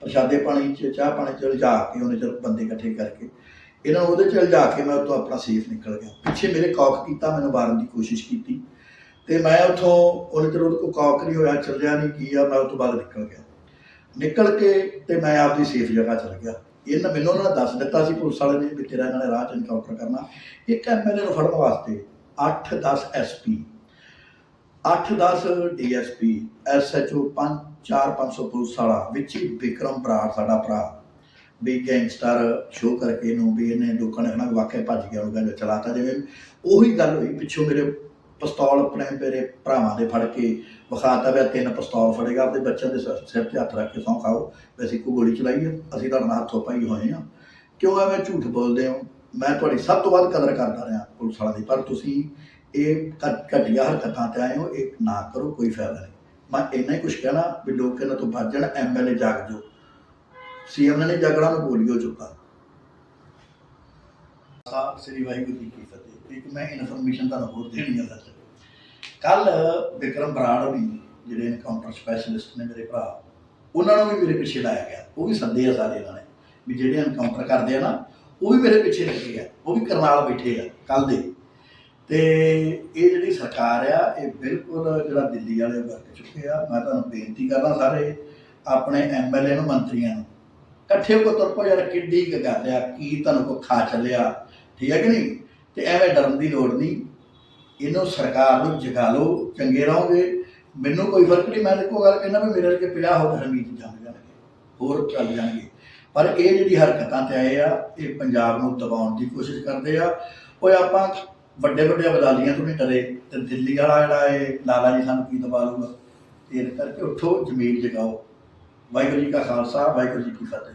ਪ੍ਰਸ਼ਾਦੇ ਪਾਣੀ ਚ, ਚਾਹ ਪਾਣੀ ਚ ਉਲਝਾ ਕੇ ਉਹਨੇ ਚਲ ਬੰਦੇ ਇਕੱਠੇ ਕਰਕੇ ਇਹਨਾਂ ਨੂੰ ਉਹਦੇ ਚ ਉਲਝਾ ਕੇ ਮੈਂ ਉੱਥੋਂ ਆਪਣਾ ਸੇਫ ਨਿਕਲ ਗਿਆ। ਪਿੱਛੇ ਮੇਰੇ ਕੌਕ ਕੀਤਾ, ਮੈਨੂੰ ਮਾਰਨ ਦੀ ਕੋਸ਼ਿਸ਼ ਕੀਤੀ ਤੇ ਮੈਂ ਉੱਥੋਂ ਉਹਨੇ ਚਿਰ ਉਹਦੇ ਕੋਲ ਕੌਕ ਨਹੀਂ ਹੋਇਆ, ਚੱਲਿਆ ਨਹੀਂ, ਕੀ ਆ, ਮੈਂ ਉਸ ਤੋਂ ਬਾਅਦ ਨਿਕਲ ਗਿਆ। ਨਿਕਲ ਕੇ ਤੇ ਮੈਂ ਆਪਦੀ ਸੇਫ ਜਗ੍ਹਾ ਚਲ ਗਿਆ। ਇਹਨਾਂ ਮੈਨੂੰ ਉਹਨਾਂ ਨੇ ਦੱਸ ਦਿੱਤਾ ਸੀ ਪੁਲਿਸ ਵਾਲੇ ਨੇ ਵੀ ਤੇਰਾ ਇਹਨਾਂ ਨੇ ਰਾਹ ਚ ਇਨਕਾਊਂਟਰ ਕਰਨਾ। ਇੱਕ ਐਮਐਲਏ ਨੂੰ ਫੜਨ ਵਾਸਤੇ 8-10 ਐਸਪੀ 8-10 ਡੀਐਸਪੀ ਐਸਐਚਓ 5-4-500 ਪੁਲਿਸ ਵਾਲਾ, ਵਿੱਚ ਹੀ ਵਿਕਰਮ ਬਰਾੜ ਸਾਡਾ ਭਰਾ। ਵੀ ਗੈਂਗਸਟਰ ਸ਼ੋਅ ਕਰਕੇ ਇਹਨੂੰ ਵੀ ਇਹਨੇ ਲੋਕਾਂ ਨੇ ਹਨਾ ਵਾਕਿਆ ਭੱਜ ਗਿਆ ਉਹਨੂੰ ਚਲਾਤਾ ਜਿਵੇਂ। ਉਹੀ ਗੱਲ ਹੋਈ, ਪਿੱਛੋਂ ਮੇਰੇ ਪਿਸਤੌਲ ਆਪਣੇ ਮੇਰੇ ਭਰਾਵਾਂ ਦੇ ਫੜ ਕੇ ਵਿਖਾਤਾ ਵੀ ਆਹ ਤਿੰਨ ਪਿਸਤੌਲ ਫੜੇਗਾ ਆਪਣੇ ਬੱਚਿਆਂ ਦੇ ਸਿਰ ਸਿਰ ਤੇ ਹੱਥ ਰੱਖ ਕੇ ਸੌਂ ਖਾਓ, ਵੀ ਅਸੀਂ ਕੋਈ ਗੋਲੀ ਚਲਾਈ ਹੈ ਅਸੀਂ ਤੁਹਾਡੇ ਨਾਲ ਹੱਥੋਂ ਪਾਈ ਹੋਏ ਆ। ਕਿਉਂ ਐਵੇਂ ਝੂਠ ਬੋਲਦੇ ਹੋ? ਮੈਂ ਤੁਹਾਡੀ ਸਭ ਤੋਂ ਵੱਧ ਕਦਰ ਕਰਦਾ ਰਿਹਾ ਪੁਲਿਸ ਵਾਲਿਆਂ ਦੀ, ਪਰ ਤੁਸੀਂ ਇਹ ਘ- ਘਟੀਆ ਹਰਕਤਾਂ ਤੇ ਆਏ ਹੋ, ਇਹ ਨਾ ਕਰੋ, ਕੋਈ ਫਾਇਦਾ ਨਹੀਂ। ਮੈਂ ਇੰਨਾ ਹੀ ਕੁਝ ਕਹਿਣਾ ਵੀ ਲੋਕ ਇਹਨਾਂ ਤੋਂ ਬਚ ਜਾਣ ਐਮਐਲਏ ਜਾਗ ਜੋ ਸੀਐਮ ਨੇ ਜਗੜਾ ਨੂੰ ਬੋਲਿਓ ਚੁੱਕਾ ਸਾਹਿਬ ਸ੍ਰੀ ਵਾਹਿਗੁਰੂ ਜੀ ਕੀ ਫਤਿਹ। ਇੱਕ ਮੈਂ ਇਨਫੋਰਮੇਸ਼ਨ ਤੁਹਾਨੂੰ ਹੋਰ ਦੇਣੀ ਹੈ ਸੱਚ ਕੱਲ ਵਿਕਰਮ ਬਰਾੜ ਹੋਣੀ ਜਿਹੜੇ ਇਨਕਾਊਂਟਰ ਸਪੈਸ਼ਲਿਸਟ ਨੇ ਮੇਰੇ ਭਰਾ, ਉਹਨਾਂ ਨੂੰ ਵੀ ਮੇਰੇ ਪਿੱਛੇ ਲਾਇਆ ਗਿਆ। ਉਹ ਵੀ ਸੱਦੇ ਆ ਸਾਰੇ ਇਹਨਾਂ ਨੇ ਵੀ ਜਿਹੜੇ ਇਨਕਾਊਂਟਰ ਕਰਦੇ ਆ ਨਾ, ਉਹ ਵੀ ਮੇਰੇ ਪਿੱਛੇ ਲੱਗੇ ਆ। ਉਹ ਵੀ ਕਰਨਾਲ ਬੈਠੇ ਆ ਕੱਲ ਦੇ। ਤੇ ਇਹ ਜਿਹੜੀ ਸਰਕਾਰ ਆ, ਇਹ ਬਿਲਕੁਲ ਜਿਹੜਾ ਦਿੱਲੀ ਵਾਲੇ ਵਰਤ ਚੁੱਕੇ ਆ, ਮੈਂ ਤੁਹਾਨੂੰ ਬੇਨਤੀ ਕਰਦਾ ਸਾਰੇ ਆਪਣੇ ਐਮਐਲਏ ਨੂੰ, ਮੰਤਰੀਆਂ ਨੂੰ, ਇਕੱਠੇ ਹੋ ਕੇ ਤੁਰ ਪਓ ਯਾਰ, ਕਿੱਡੀ ਕੁ ਗੱਲ ਆ, ਕੀ ਤੁਹਾਨੂੰ ਕੋ ਖਾ ਚੱਲਿਆ, ਠੀਕ ਹੈ ਕਿ ਨਹੀਂ? ਤੇ ਐਵੇਂ ਡਰਨ ਦੀ ਲੋੜ ਨਹੀਂ। ਇਹਨੂੰ ਸਰਕਾਰ ਨੂੰ ਜਗਾ ਲਓ, ਚੰਗੇ ਰਹੋਗੇ। ਮੈਨੂੰ ਕੋਈ ਫ਼ਰਕ ਨਹੀਂ, ਮੈਂ ਦੇਖੋ ਗੱਲ ਕਹਿੰਦਾ ਵੀ ਮੇਰੇ ਵਰਗੇ 50 ਹੋ ਹਰਮੀਤ ਜੰਮ ਜਾਣਗੇ, ਹੋਰ ਚੱਲ ਜਾਣਗੇ। ਪਰ ਇਹ ਜਿਹੜੀ ਹਰਕਤਾਂ ਤੇ ਆਏ ਆ, ਇਹ ਪੰਜਾਬ ਨੂੰ ਦਬਾਉਣ ਦੀ ਕੋਸ਼ਿਸ਼ ਕਰਦੇ ਆ। ਉਹ ਆਪਾਂ ਵੱਡੇ ਵੱਡੇ ਅਬਦਾਲੀਆਂ ਤੋਂ ਵੀ ਡਰੇ ਤੇ ਦਿੱਲੀ ਵਾਲਾ ਜਿਹੜਾ ਇਹ ਲਾਲਾ ਜੀ ਸਾਨੂੰ ਕੀ ਦਬਾ ਲੂਗਾ ਇਸ ਕਰਕੇ ਉੱਠੋ ਜ਼ਮੀਰ ਜਗਾਓ। ਵਾਹਿਗੁਰੂ ਜੀ ਕਾ ਖਾਲਸਾ, ਵਾਹਿਗੁਰੂ ਜੀ ਕੀ ਫਤਿਹ।